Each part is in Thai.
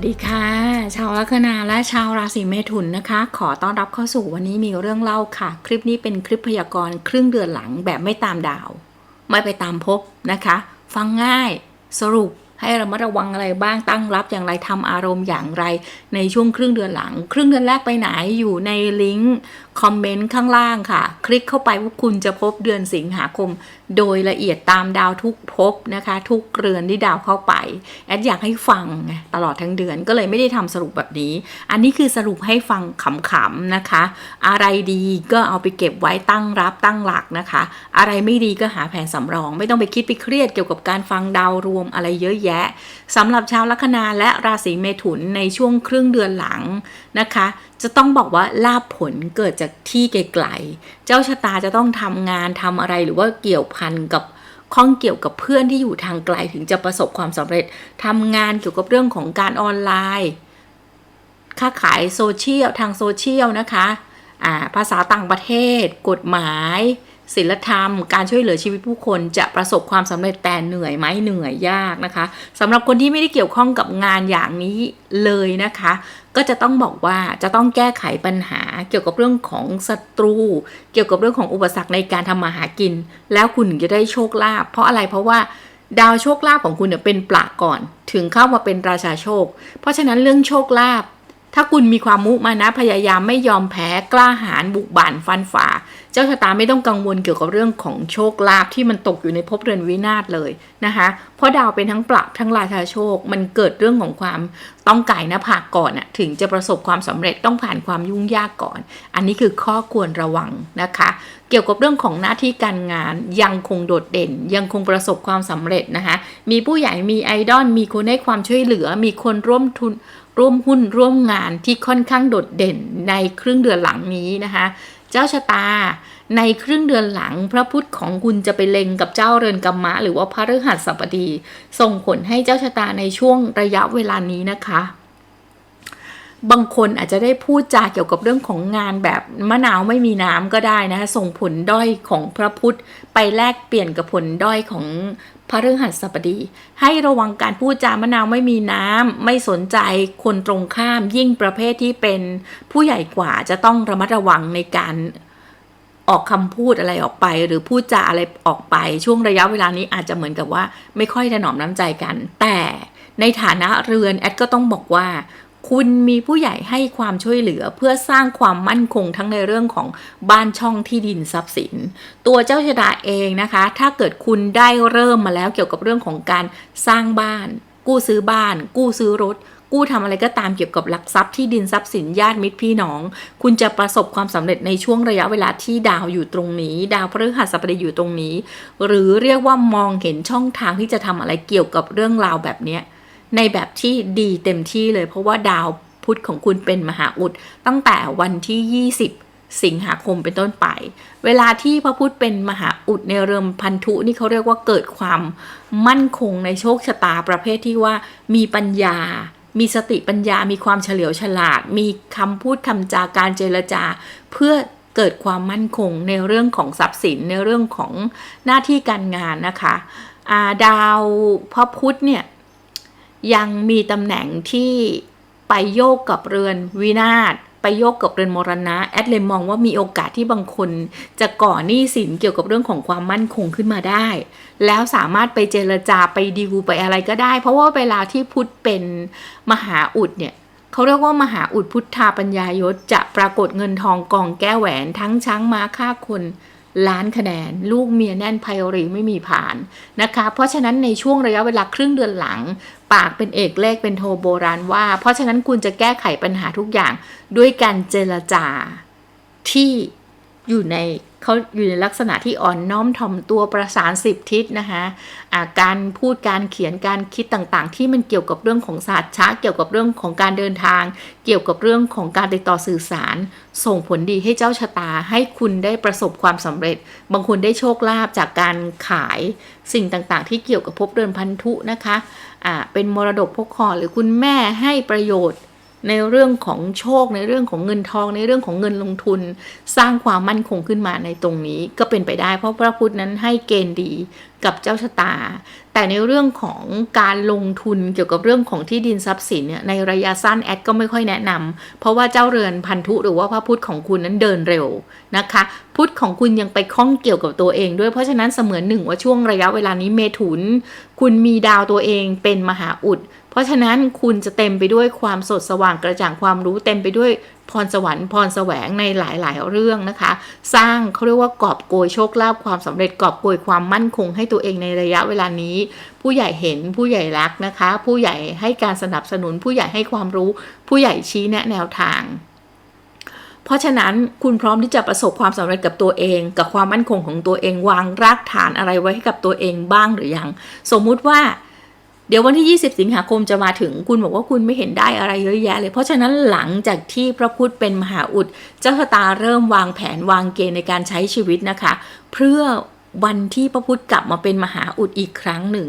สวัสดีค่ะ ชาวลัคนาและชาวราศีเมถุนนะคะ ขอต้อนรับเข้าสู่วันนี้มีเรื่องเล่าค่ะ คลิปนี้เป็นคลิปพยากรณ์ครึ่งเดือนหลังแบบไม่ตามดาว ไม่ไปตามภพนะคะ ฟังง่ายสรุป ให้ระมัดระวังอะไรบ้างตั้งรับอย่างไรทำอารมณ์อย่างไร ในช่วงครึ่งเดือนหลัง ครึ่งเดือนแรกไปไหนอยู่ในลิงก์คอมเมนต์ข้างล่างค่ะ คลิกเข้าไปว่าคุณจะพบเดือนสิงหาคม โดยละเอียดตามดาวทุกภพนะคะ ทุกเรือนที่ดาวเข้าไป แอดอยากให้ฟังตลอดทั้งเดือนก็เลยไม่ได้ทำสรุปแบบนี้ อันนี้คือสรุปให้ฟังขำๆนะคะ อะไรดีก็เอาไปเก็บไว้ตั้งรับตั้งหลักนะคะ อะไรไม่ดีก็หาแผนสำรอง ไม่ต้องไปคิดไปเครียดเกี่ยวกับการฟังดาวรวมอะไรเยอะแยะสำหรับชาวลัคนาและราศีเมถุนในช่วงครึ่งเดือนหลังนะคะ จะต้องบอกว่าลาบผลเกิดจากที่ไกลๆ เจ้าชะตาจะต้องทำงานทำอะไรหรือว่าเกี่ยวพันกับข้องเกี่ยวกับเพื่อนที่อยู่ทางไกลถึงจะประสบความสำเร็จทำงานเกี่ยวกับเรื่องของการออนไลน์ ค้าขายโซเชียลทางโซเชียลนะคะภาษาต่างประเทศ กฎหมาย ศิลธรรม การช่วยเหลือชีวิตผู้คนจะประสบความสำเร็จแต่เหนื่อยไหมเหนื่อยยากนะคะสำหรับคนที่ไม่ได้เกี่ยวข้องกับงานอย่างนี้เลยนะคะ ก็จะต้องบอกว่าจะต้องแก้ไขปัญหาเกี่ยวกับเรื่องของศัตรู เกี่ยวกับเรื่องของอุปสรรคในการทำมาหากิน แล้วคุณจะได้โชคลาภเพราะอะไรเพราะว่าดาวโชคลาภของคุณเนี่ยเป็นปลาก่อน ถึงเข้ามาเป็นราชาโชค เพราะฉะนั้นเรื่องโชคลาภ ถ้าคุณมีความมุมานะพยายามไม่ยอมแพ้กล้าหาญบุกบั่นฟันฝ่า เจ้าชะตาไม่ต้องกังวลเกี่ยวกับเรื่องของโชคลาภที่มันตกอยู่ในภพเรือนวินาศเลยนะคะ เพราะดาวเป็นทั้งปรับทั้งราชาโชค มันเกิดเรื่องของความต้องไก่หน้าผากก่อนอะถึงจะประสบความสำเร็จต้องผ่านความยุ่งยากก่อน อันนี้คือข้อควรระวังนะคะ เกี่ยวกับเรื่องของหน้าที่การงานยังคงโดดเด่น ยังคงประสบความสำเร็จนะคะ มีผู้ใหญ่มีไอดอลมีคนให้ความช่วยเหลือ มีคนร่วมทุน ร่วมหุ้นร่วมงานที่ค่อนข้างโดดเด่นในครึ่งเดือนหลังนี้นะคะ เจ้าชะตาในครึ่งเดือนหลังพระพุธของคุณจะไปเล็งกับเจ้าเรือนกรรมะ หรือว่าพระฤหัสบดี ส่งผลให้เจ้าชะตาในช่วงระยะเวลานี้นะคะ บางคนอาจจะได้พูดจาเกี่ยวกับเรื่องของงานแบบมะนาวไม่มีน้ำก็ได้นะคะส่งผลด้อยของพระพุทธ ไปแลกเปลี่ยนกับผลด้อยของพระฤหัสบดี ให้ระวังการพูดจามะนาวไม่มีน้ำไม่สนใจคนตรงข้ามยิ่งประเภทที่เป็นผู้ใหญ่กว่าจะต้องระมัดระวังในการออกคำพูดอะไรออกไป หรือพูดจาอะไรออกไปช่วงระยะเวลานี้อาจจะเหมือนกับว่า ไม่ค่อยถนอมน้ำใจกัน แต่ในฐานะเรือนแอดก็ต้องบอกว่า คุณมีผู้ใหญ่ให้ความช่วยเหลือเพื่อสร้างความมั่นคงทั้งในเรื่องของบ้านช่องที่ดินทรัพย์สิน ตัวเจ้าชะตาเองนะคะ ถ้าเกิดคุณได้เริ่มมาแล้วเกี่ยวกับเรื่องของการสร้างบ้าน กู้ซื้อบ้าน กู้ซื้อรถ กู้ทำอะไรก็ตามเกี่ยวกับหลักทรัพย์ที่ดินทรัพย์สินญาติมิตรพี่น้อง คุณจะประสบความสำเร็จในช่วงระยะเวลาที่ดาวอยู่ตรงนี้ ดาวพฤหัสบดีอยู่ตรงนี้ หรือเรียกว่ามองเห็นช่องทางที่จะทำอะไรเกี่ยวกับเรื่องราวแบบนี้ ในแบบที่ดีเต็มที่เลย เพราะว่าดาวพุธของคุณเป็นมหาอุด ตั้งแต่วันที่ 20 สิงหาคมเป็นต้นไป เวลาที่พระพุธเป็นมหาอุดในเริ่มพันธุนี่เขาเรียกว่าเกิดความมั่นคงในโชคชะตาประเภทที่ว่ามีปัญญามีสติปัญญา มีความเฉลียวฉลาด มีคำพูดคำจาการเจรจา เพื่อเกิดความมั่นคงในเรื่องของทรัพย์สินในเรื่องของหน้าที่การงานนะคะดาวพระพุธเนี่ย ยังมีตำแหน่งที่ไปโยกกับเรือนวินาศไปโยกกับเรือนมรณะแอดเลยมองว่ามีโอกาสที่บางคนจะก่อหนี้สินเกี่ยวกับเรื่องของความมั่นคงขึ้นมาได้ แล้วสามารถไปเจรจาไปดีลไปอะไรก็ได้ เพราะว่าเวลาที่พุทธเป็นมหาอุดเนี่ยเขาเรียกว่ามหาอุดพุทธาปัญญายศจะปรากฏเงินทองกองแก้แหวนทั้งช้างม้าฆ่าคน ล้านคะแนน ลูกเมียแน่นไพโอรีไม่มีผ่านนะคะ เพราะฉะนั้นในช่วงระยะเวลาครึ่งเดือนหลัง ปากเป็นเอกเลขเป็นโทโบราณว่า เพราะฉะนั้นคุณจะแก้ไขปัญหาทุกอย่างด้วยการเจรจาที่อยู่ใน เขาอยู่ในลักษณะที่อ่อนน้อมถ่อมตัวประสานสิบทิศนะคะะการพูดการเขียนการคิดต่างๆ ที่มันเกี่ยวกับเรื่องของศาสตร์ช้าเกี่ยวกับเรื่องของการเดินทาง เกี่ยวกับเรื่องของการติดต่อสื่อสาร ส่งผลดีให้เจ้าชะตาให้คุณได้ประสบความสำเร็จ บางคนได้โชคลาภจากการขายสิ่งต่างๆ ที่เกี่ยวกับภพเดินพันธุนะคะะเป็นมรดกพกคอหรือคุณแม่ให้ประโยชน์ ในเรื่องของโชค ในเรื่องของเงินทอง ในเรื่องของเงินลงทุน สร้างความมั่นคงขึ้นมาในตรงนี้ก็เป็นไปได้เพราะพระพุทธนั้นให้เกณฑ์ดีกับเจ้าชะตา แต่ในเรื่องของการลงทุนเกี่ยวกับเรื่องของที่ดินทรัพย์สินเนี่ยในระยะสั้นแอดก็ไม่ค่อยแนะนำเพราะว่าเจ้าเรือนพันธุหรือว่าพระพุทธของคุณนั้นเดินเร็วนะคะ พุทธของคุณยังไปข้องเกี่ยวกับตัวเองด้วยเพราะฉะนั้นเสมือนหนึ่งว่าช่วงระยะเวลานี้เมถุน คุณมีดาวตัวเองเป็นมหาอุด เพราะฉะนั้นคุณจะเต็มไปด้วยความสดสว่างกระจ่างความรู้เต็มไปด้วยพรสวรรค์พรแสวงในหลาย ๆ เรื่องนะคะ สร้างเขาเรียกว่ากอบโกยโชคลาภความสำเร็จกอบโกยความมั่นคงให้ตัวเองในระยะเวลานี้ ผู้ใหญ่เห็นผู้ใหญ่รักนะคะ ผู้ใหญ่ให้การสนับสนุน ผู้ใหญ่ให้ความรู้ ผู้ใหญ่ชี้แนะแนวทาง เพราะฉะนั้นคุณพร้อมที่จะประสบความสำเร็จกับตัวเอง กับความมั่นคงของตัวเองวางรากฐานอะไรไว้ให้กับตัวเองบ้างหรือยัง สมมุติว่า เดี๋ยววันที่ 20 สิงหาคมจะมาถึงคุณบอกว่าคุณไม่เห็นได้อะไรเยอะแยะเลย เพราะฉะนั้นหลังจากที่พระพุทธเป็นมหาอุด เจ้าชะตาเริ่มวางแผนวางเกณฑ์ในการใช้ชีวิตนะคะ เพื่อวันที่พระพุทธกลับมาเป็นมหาอุดอีกครั้งหนึ่ง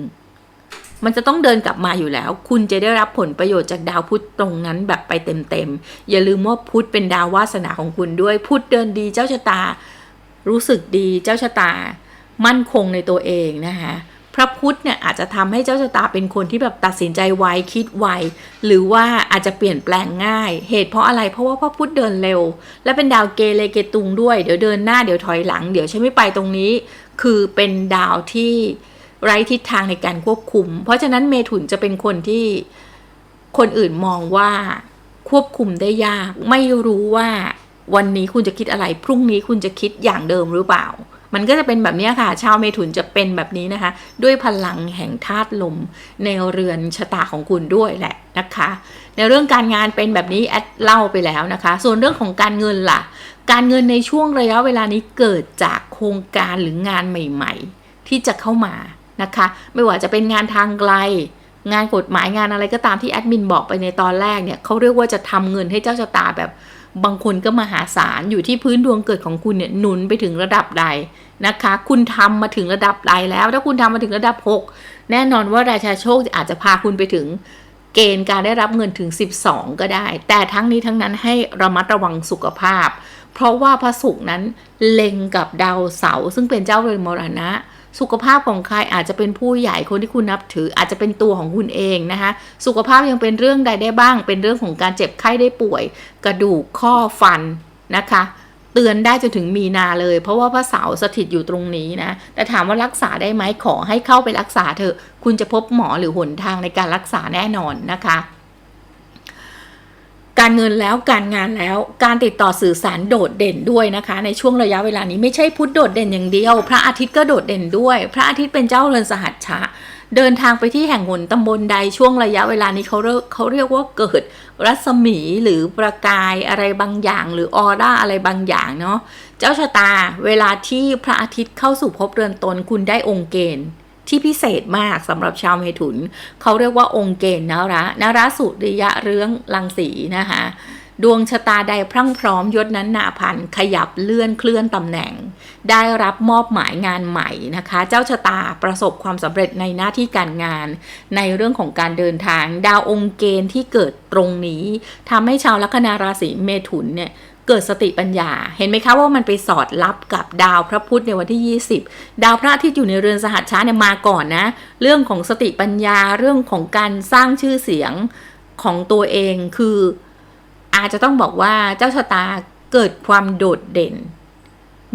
มันจะต้องเดินกลับมาอยู่แล้ว คุณจะได้รับผลประโยชน์จากดาวพุธตรงนั้นแบบไปเต็มๆ อย่าลืมว่าพุธเป็นดาววาสนาของคุณด้วย พุธเดินดีเจ้าชะตา รู้สึกดีเจ้าชะตา มั่นคงในตัวเองนะคะ พระพุธเนี่ยอาจจะทำให้เจ้าชะตาเป็นคนที่แบบตัดสินใจไวคิดไวหรือว่าอาจจะเปลี่ยนแปลงง่าย เหตุเพราะอะไรเพราะว่าพระพุธเดินเร็ว และเป็นดาวเกเรเกตุงด้วยเดี๋ยวเดินหน้าเดี๋ยวถอยหลัง เดี๋ยวฉันไม่ไปตรงนี้ คือเป็นดาวที่ไร้ทิศทางในการควบคุม เพราะฉะนั้นเมถุนจะเป็นคนที่คนอื่นมองว่าควบคุมได้ยาก ไม่รู้ว่าวันนี้คุณจะคิดอะไร พรุ่งนี้คุณจะคิดอย่างเดิมหรือเปล่า มันก็จะเป็นแบบนี้ค่ะ ชาวเมถุนจะเป็นแบบนี้นะคะ ด้วยพลังแห่งธาตุลมในเรือนชะตาของคุณด้วยแหละนะคะ ในเรื่องการงานเป็นแบบนี้แอดเล่าไปแล้วนะคะ ส่วนเรื่องของการเงินล่ะ การเงินในช่วงระยะเวลานี้เกิดจากโครงการหรืองานใหม่ ๆ ที่จะเข้ามานะคะ ไม่ว่าจะเป็นงานทางไกลงานกฎหมายงานอะไรก็ตามที่แอดมินบอกไปในตอนแรกเนี่ยเขาเรียกว่าจะทำเงินให้เจ้าชะตาแบบ บางคนก็มหาศาลอยู่ที่พื้นดวงเกิดของคุณเนี่ยหนุนไปถึงระดับใดนะคะ คุณทำมาถึงระดับใดแล้ว ถ้าคุณทำมาถึงระดับ 6 แน่นอนว่าราชาโชคอาจจะพาคุณไปถึงเกณฑ์การได้รับเงินถึง 12 ก็ได้ แต่ทั้งนี้ทั้งนั้นให้ระมัดระวังสุขภาพ เพราะว่าพระศุกร์นั้นเล็งกับดาวเสาร์ซึ่งเป็นเจ้าเรือนมรณะ สุขภาพของใครอาจจะเป็นผู้ใหญ่คนที่คุณนับถือ อาจจะเป็นตัวของคุณเองนะคะสุขภาพยังเป็นเรื่องใดได้บ้าง เป็นเรื่องของการเจ็บไข้ได้ป่วย กระดูกข้อฟันนะคะเตือนได้จนถึงมีนาเลย เพราะว่าพระเสาสถิตอยู่ตรงนี้นะ แต่ถามว่ารักษาได้ไหมขอให้เข้าไปรักษาเถอะ คุณจะพบหมอหรือหนทางในการรักษาแน่นอนนะคะ การเงินแล้วการงานแล้วการติดต่อสื่อสารโดดเด่นด้วยนะคะ ในช่วงระยะเวลานี้ไม่ใช่พุทธโดดเด่นอย่างเดียว พระอาทิตย์ก็โดดเด่นด้วย พระอาทิตย์เป็นเจ้าเรือนสหัชชะ เดินทางไปที่แห่งหนตำบลใดช่วงระยะเวลานี้เขาเรียกเขาเรียกว่าเกิด รัศมีหรือประกายอะไรบางอย่าง หรือออร่าอะไรบางอย่างเนาะเจ้าชะตาเวลาที่พระอาทิตย์เข้าสู่ภพเรือนตนคุณได้องค์เกณฑ์ ที่พิเศษมากสำหรับชาวเมถุน เขาเรียกว่าองค์เกณฑ์นาระนาระสุริยะเรืองลังสีนะคะดวงชะตาใดพรั่งพร้อมยศนั้นหนาพันขยับเลื่อนเคลื่อนตำแหน่ง ได้รับมอบหมายงานใหม่นะคะ เจ้าชะตาประสบความสำเร็จในหน้าที่การงาน ในเรื่องของการเดินทาง ดาวองค์เกณฑ์ที่เกิดตรงนี้ทำให้ชาวลัคนาราศีเมถุนเนี่ย เกิดสติปัญญา เห็นไหมคะว่ามันไปสอดรับกับดาวพระพุธในวันที่ 20 ดาวพระอาทิตย์อยู่ในเรือนสหัชชาเนี่ยมาก่อนนะ เรื่องของสติปัญญาเรื่องของการสร้างชื่อเสียงของตัวเองคือ อาจจะต้องบอกว่าเจ้าชะตาเกิดความโดดเด่น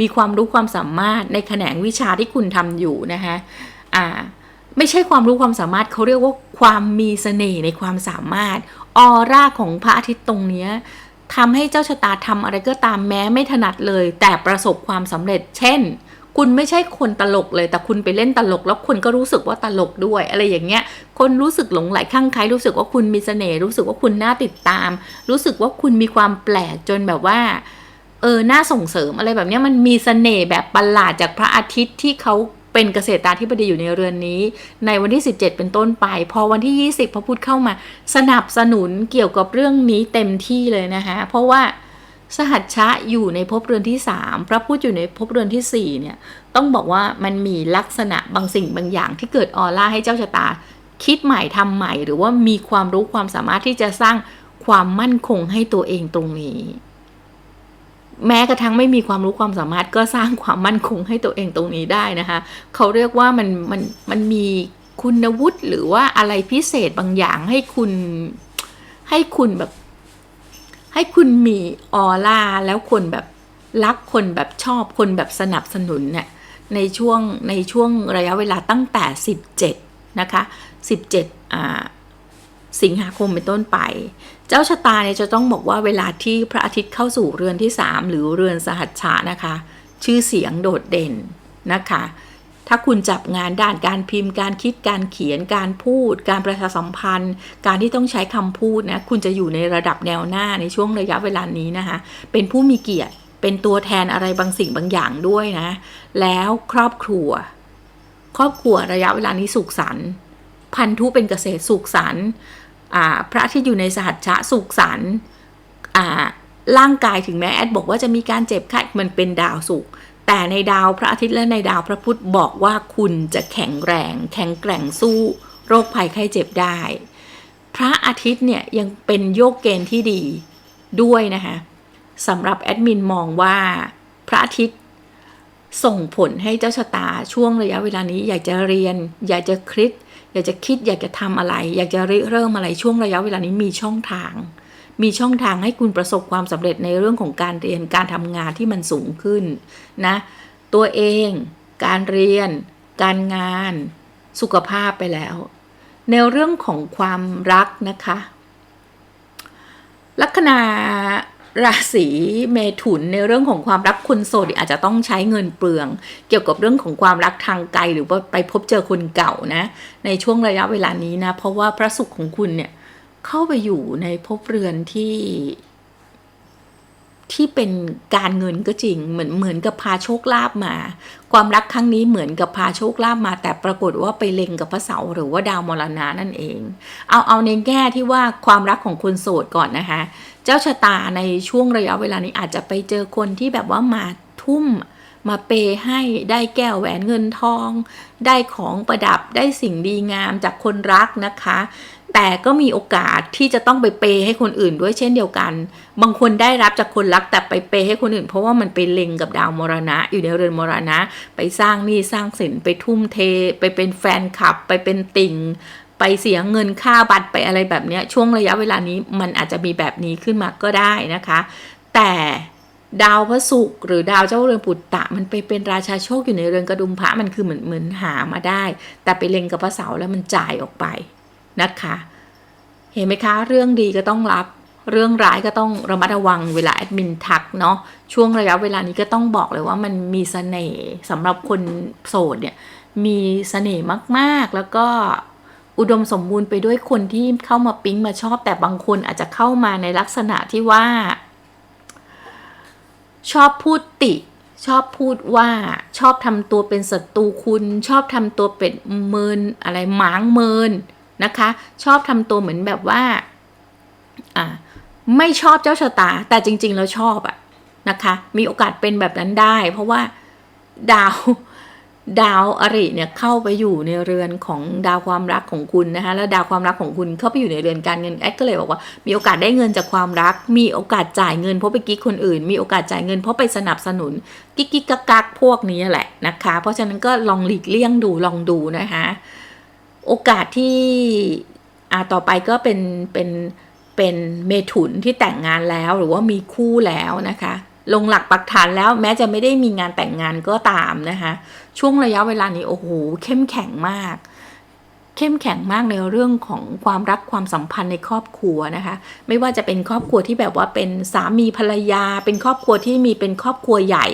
มีความรู้ความสามารถในแขนงวิชาที่คุณทำอยู่นะคะอ่าไม่ใช่ความรู้ความสามารถเขาเรียกว่าความมีเสน่ห์ในความสามารถออร่าของพระอาทิตย์ตรงเนี้ย ทำให้เจ้าชะตาทำอะไรก็ตามแม้ไม่ถนัดเลย แต่ประสบความสำเร็จ เช่น คุณไม่ใช่คนตลกเลย แต่คุณไปเล่นตลก แล้วคนก็รู้สึกว่าตลกด้วย อะไรอย่างเงี้ย คนรู้สึกหลงไหลข้างใครรู้สึกว่าคุณมีเสน่ห์รู้สึกว่าคุณน่าติดตาม รู้สึกว่าคุณมีความแปลกจนแบบว่าเออน่าส่งเสริมอะไรแบบนี้มันมีเสน่ห์แบบประหลาดจากพระอาทิตย์ที่เขา เป็นเกษตราธิบดีอยู่ในเรือนนี้ ในวันที่ 17 เป็นต้นไป พอวันที่ 20 พระพุทธเข้ามา สนับสนุนเกี่ยวกับเรื่องนี้เต็มที่เลยนะคะเพราะว่าสหัชชะอยู่ในภพเรือนที่สามพระพุทธอยู่ในภพเรือนที่สี่เนี่ยต้องบอกว่ามันมีลักษณะบางสิ่งบางอย่างที่เกิดออร่าให้เจ้าชะตา คิดใหม่ทำใหม่ หรือว่ามีความรู้ความสามารถที่จะสร้างความมั่นคงให้ตัวเองตรงนี้ แม้กระทั่งไม่มีความรู้ความสามารถก็สร้างความมั่นคงให้ตัวเองตรงนี้ได้นะคะ เขาเรียกว่ามันมันมันมีคุณวุฒิหรือว่าอะไรพิเศษบางอย่างให้คุณให้คุณแบบ ให้คุณมีออร่าแล้วคนแบบรักคนแบบชอบคนแบบสนับสนุนเนี่ยในช่วงในช่วงระยะเวลาตั้งแต่ 17 นะคะ 17 อ่าสิงหาคมเป็นต้นไป จ้าชะตาเนี่ยจะต้องบอกว่าเวลาที่พระอาทิตย์เข้าสู่เรือนที่ 3 หรือเรือนสหัชชะนะคะ ชื่อเสียงโดดเด่นนะคะ ถ้าคุณจับงานด้านการพิมพ์ การคิดการเขียนการพูด การประชาสัมพันธ์ การที่ต้องใช้คำพูดนะคุณจะอยู่ในระดับแนวหน้าในช่วงระยะเวลานี้นะคะ เป็นผู้มีเกียรติเป็นตัวแทนอะไรบางสิ่งบางอย่างด้วยนะ แล้วครอบครัว ครอบครัวระยะเวลานี้สุขสันต์พันธุเป็นเกษตรสุขสันต์ พระทิตย์อยู่ในสหัชชะสุขสันร่างกายถึงแม้แอดบอกว่าจะมีการเจ็บไข้มันเป็นดาวสุข แต่ในดาวพระอาทิตย์และในดาวพระพุธบอกว่าคุณจะแข็งแรง แข็งแกร่งสู้โรคภัยไข้เจ็บได้ พระอาทิตย์เนี่ยยังเป็นโยกเกณฑ์ที่ดีด้วยนะคะสำหรับแอดมินมองว่าพระอาทิตย์ส่งผลให้เจ้าชะตาช่วงระยะเวลานี้อยากจะเรียน อยากจะคิด อยากจะคิดอยากจะทำอะไร อยากจะริเริ่มอะไรช่วงระยะเวลานี้มีช่องทาง มีช่องทางให้คุณประสบความสำเร็จในเรื่องของการเรียนการทำงานที่มันสูงขึ้นนะ ตัวเอง การเรียน การงาน สุขภาพไปแล้ว ในเรื่องของความรักนะคะ ลัคนา ราศีเมถุนในเรื่องของความรักคนโสดอาจจะต้องใช้เงินเปลือง เกี่ยวกับเรื่องของความรักทางไกลหรือว่าไปพบเจอคนเก่านะ ในช่วงระยะเวลานี้นะ เพราะว่าพระศุกร์ของคุณเนี่ยเข้าไปอยู่ในภพเรือนที่ ที่เป็นการเงินก็จริง เหมือนเหมือนกับพาโชคลาภมา ความรักครั้งนี้เหมือนกับพาโชคลาภมา แต่ปรากฏว่าไปเล็งกับพระเสาร์หรือว่าดาวมรณะนั่นเอง เอาเอาในแง่ที่ว่าความรักของคนโสดก่อนนะคะ เจ้าชะตาในช่วงระยะเวลานี้อาจจะไปเจอคนที่แบบว่ามาทุ่มมาเปให้ได้แก้วแหวนเงินทอง ได้ของประดับได้สิ่งดีงามจากคนรักนะคะ แต่ก็มีโอกาสที่จะต้องไปเปให้คนอื่นด้วยเช่นเดียวกัน บางคนได้รับจากคนรักแต่ไปเปให้คนอื่น เพราะว่ามันไปเล็งกับดาวมรณะ อยู่ในเรือนมรณะ ไปสร้างหนี้สร้างสินไปทุ่มเท ไปเป็นแฟนคลับ ไปเป็นติ่ง ไปเสียเงินค่าบัตรไปอะไรแบบนี้ช่วงระยะเวลานี้มันอาจจะมีแบบนี้ขึ้นมาก็ได้นะคะ แต่ดาวพระศุกร์หรือดาวเจ้าเรือนปุตตะ มันไปเป็นราชาโชคอยู่ในเรือนกระดุมพระมันคือเหมือนเหมือนหามาได้ แต่ไปเล็งกับพระเสาร์แล้วมันจ่ายออกไป นะคะ เห็นไหมคะ เรื่องดีก็ต้องรับ เรื่องร้ายก็ต้องระมัดระวังเวลาแอดมินทักเนาะ ช่วงระยะเวลานี้ก็ต้องบอกเลยว่ามันมีเสน่ห์สำหรับคนโสดเนี่ย มีเสน่ห์มากๆ แล้วก็อุดมสมบูรณ์ไปด้วยคนที่เข้ามาปิ๊งมาชอบแต่บางคนอาจจะเข้ามาในลักษณะที่ว่า ชอบพูดติ ชอบพูดว่าชอบทำตัวเป็นศัตรูคุณ ชอบทำตัวเป็นเมินอะไรหมางเมิน นะคะ ชอบทำตัวเหมือนแบบว่าอ่าไม่ชอบเจ้าชะตา แต่จริง ๆ แล้วชอบอะนะคะ มีโอกาสเป็นแบบนั้นได้ เพราะว่าดาวดาวอริเนี่ยเข้าไปอยู่ในเรือนของดาวความรักของคุณนะคะแล้วดาวความรักของคุณเข้าไปอยู่ในเรือนการเงินแอดก็เลยบอกว่ามีโอกาสได้เงินจากความรัก มีโอกาสจ่ายเงินเพราะไปกิ๊กคนอื่น มีโอกาสจ่ายเงินเพราะไปสนับสนุนกิ๊กกิ๊กกักกักพวกนี้แหละนะคะ เพราะฉะนั้นก็ลองหลีกเลี่ยงดูลองดูนะคะ โอกาสที่อ่าต่อไปก็เป็นเป็นเป็นเมถุนที่แต่งงานแล้วหรือว่ามีคู่แล้วนะคะ ลงหลักปักฐานแล้วแม้จะไม่ได้มีงานแต่งงานก็ตามนะคะ ช่วงระยะเวลานี้โอ้โหเข้มแข็งมาก เข้มแข็งมากในเรื่องของความรักความสัมพันธ์ในครอบครัวนะคะ ไม่ว่าจะเป็นครอบครัวที่แบบว่าเป็นสามีภรรยา เป็นครอบครัวที่มีเป็นครอบครัวใหญ่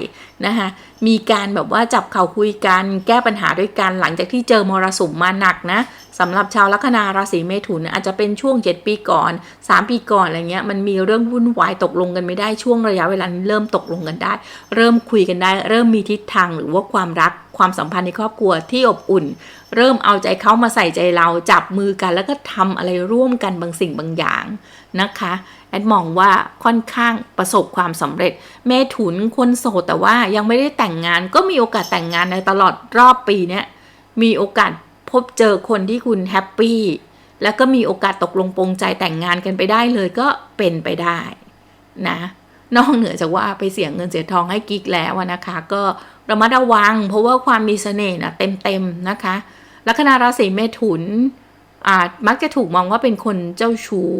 นะคะมีการแบบว่าจับเข่าคุยกันแก้ปัญหาด้วยกันหลังจากที่เจอมรสุมมาหนักนะ สำหรับชาวลัคนาราศีเมถุนอาจจะเป็นช่วง 7 ปีก่อน 3 ปีก่อนอะไรเงี้ยมันมีเรื่องวุ่นวายตกลงกันไม่ได้ช่วงระยะเวลาเริ่มตกลงกันได้ เริ่มคุยกันได้ เริ่มมีทิศทางหรือว่าความรักความสัมพันธ์ในครอบครัวที่อบอุ่น เริ่มเอาใจเขามาใส่ใจเราจับมือกัน แล้วก็ทำอะไรร่วมกันบางสิ่งบางอย่างนะคะแอดมองว่าค่อนข้างประสบความสำเร็จ เมถุนคนโสดแต่ว่ายังไม่ได้แต่งงานก็มีโอกาสแต่งงานในตลอดรอบปีเนี้ยมีโอกาส พบเจอคนที่คุณแฮปปี้แล้วก็มีโอกาสตกลงปรงใจแต่งงานกันไปได้เลยก็เป็นไปได้นะนอกเหนือจากว่าไปเสียเงินเสียทองให้กิ๊กแล้วนะคะ ก็ระมัดระวัง เพราะว่าความมีเสน่ห์นะเต็มๆนะคะลัคนาราศีเมถุนอาจมักจะถูกมองว่าเป็นคนเจ้าชู้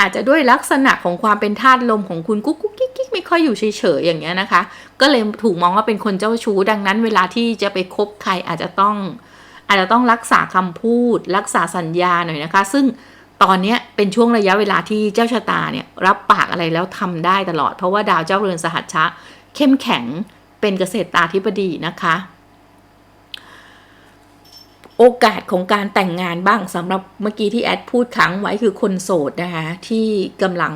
อาจจะด้วยลักษณะของความเป็นธาตุลมของคุณกุ๊กกุ๊กกิ๊กกิ๊กไม่ค่อยอยู่เฉยๆอย่างเงี้ยนะคะ ก็เลยถูกมองว่าเป็นคนเจ้าชู้ดังนั้นเวลาที่จะไปคบใครอาจจะต้อง อาจจะต้องรักษาคำพูด รักษาสัญญาหน่อยนะคะ ซึ่งตอนนี้เป็นช่วงระยะเวลาที่เจ้าชะตาเนี่ยรับปากอะไรแล้วทำได้ตลอด เพราะว่าดาวเจ้าเรือนสหัชชะ เข้มแข็งเป็นเกษตรตาธิบดีนะคะ โอกาสของการแต่งงานบ้างสำหรับเมื่อกี้ที่แอดพูดค้างไว้คือคนโสดนะคะที่กำลัง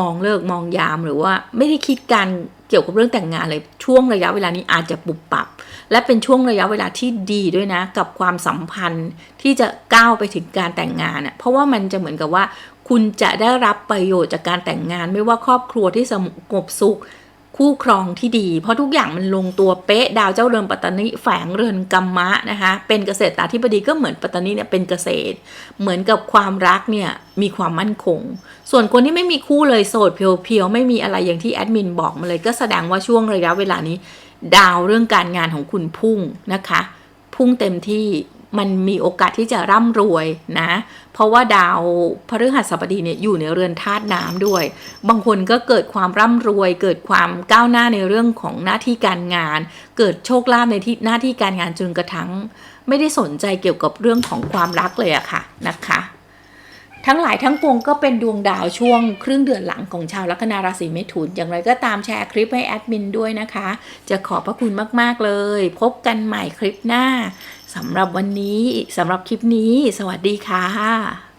มองเลิกมองยามหรือว่าไม่ได้คิดการเกี่ยวกับเรื่องแต่งงานเลยช่วงระยะเวลานี้อาจจะปุบปับ และเป็นช่วงระยะเวลาที่ดีด้วยนะ กับความสัมพันธ์ที่จะก้าวไปถึงการแต่งงานอะเพราะว่ามันจะเหมือนกับว่า คุณจะได้รับประโยชน์จากการแต่งงาน ไม่ว่าครอบครัวที่สงบสุข คู่ครองที่ดี เพราะทุกอย่างมันลงตัวเป๊ะ ดาวเจ้าเรือนปัตตานิแฝงเรือนกัมมะนะคะ เป็นเกษตรตาธิบดีก็เหมือนปัตตานิเนี่ยเป็นเกษตร เหมือนกับความรักเนี่ยมีความมั่นคง ส่วนคนที่ไม่มีคู่เลยโสดเพียวๆไม่มีอะไรอย่างที่แอดมินบอกมาเลยก็แสดงว่าช่วงระยะเวลานี้ ดาวเรื่องการงานของคุณพุ่งนะคะ พุ่งเต็มที่ มันมีโอกาสที่จะร่ำรวยนะ เพราะว่าดาวพฤหัสบดีเนี่ยอยู่ในเรือนธาตุน้ำด้วย บางคนก็เกิดความร่ำรวย เกิดความก้าวหน้าในเรื่องของหน้าที่การงาน เกิดโชคลาภในที่หน้าที่การงานจนกระทั่งไม่ได้สนใจเกี่ยวกับเรื่องของความรักเลยอะค่ะนะคะทั้งหลายทั้งปวงก็เป็นดวงดาวช่วงครึ่งเดือนหลังของชาวลัคนาราศีเมถุน อย่างไรก็ตามแชร์คลิปให้แอดมินด้วยนะคะ จะขอบพระคุณมาก ๆ เลย พบกันใหม่คลิปหน้า สำหรับวันนี้สำหรับคลิปนี้ สวัสดีค่ะ